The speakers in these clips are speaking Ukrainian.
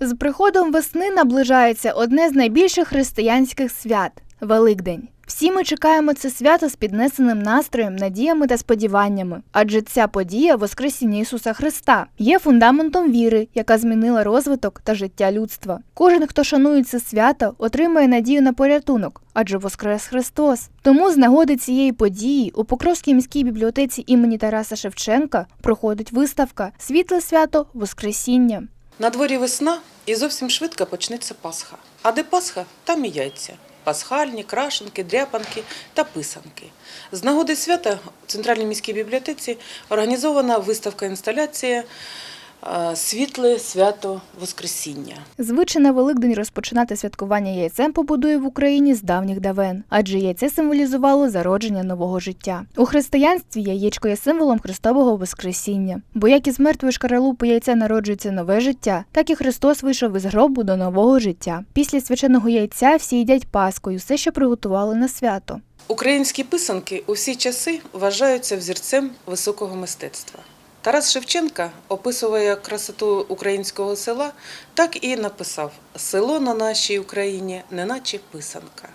З приходом весни наближається одне з найбільших християнських свят Великдень. Всі ми чекаємо це свято з піднесеним настроєм, надіями та сподіваннями, адже ця подія Воскресіння Ісуса Христа є фундаментом віри, яка змінила розвиток та життя людства. Кожен, хто шанує це свято, отримує надію на порятунок, адже Воскрес Христос. Тому з нагоди цієї події у Покровській міській бібліотеці імені Тараса Шевченка проходить виставка Світле свято Воскресіння. На дворі весна і зовсім швидко почнеться Пасха. А де Пасха, там і яйця. Пасхальні, крашенки, дряпанки та писанки. З нагоди свята у Центральній міській бібліотеці організована виставка-інсталяція е, Світле свято Воскресіння. Звичай на Великдень розпочинати святкування яйцем побудує в Україні з давніх давен, адже яйце символізувало зародження нового життя. У християнстві яєчко є символом Христового Воскресіння. Бо як із мертвої шкаралупи яйця народжується нове життя, так і Христос вийшов із гробу до нового життя. Після свяченого яйця всі їдять паскою, все, що приготували на свято. Українські писанки у всі часи вважаються взірцем високого мистецтва. Тарас Шевченка описує красоту українського села, так і написав: село на нашій Україні, неначе писанка.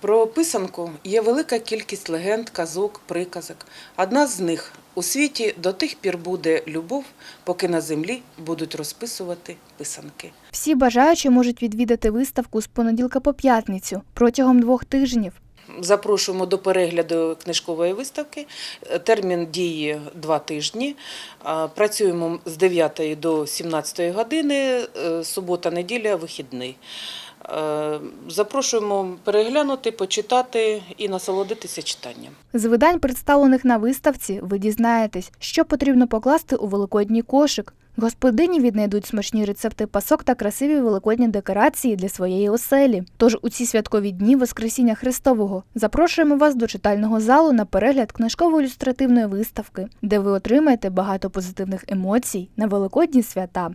Про писанку є велика кількість легенд, казок, приказок. Одна з них у світі до тих пір буде любов, поки на землі будуть розписувати писанки. Всі бажаючі можуть відвідати виставку з понеділка по п'ятницю протягом двох тижнів. Запрошуємо до перегляду книжкової виставки. Термін дії два тижні. Працюємо з 9 до 17 години, е, субота, неділя, вихідний. Е, Запрошуємо переглянути, почитати і насолодитися читанням. З видань, представлених на виставці, ви дізнаєтесь, що потрібно покласти у великодній кошик. Господині віднайдуть смачні рецепти пасок та красиві великодні декорації для своєї оселі. Тож у ці святкові дні Воскресіння Христового запрошуємо вас до читального залу на перегляд книжково-ілюстративної виставки, де ви отримаєте багато позитивних емоцій на великодні свята.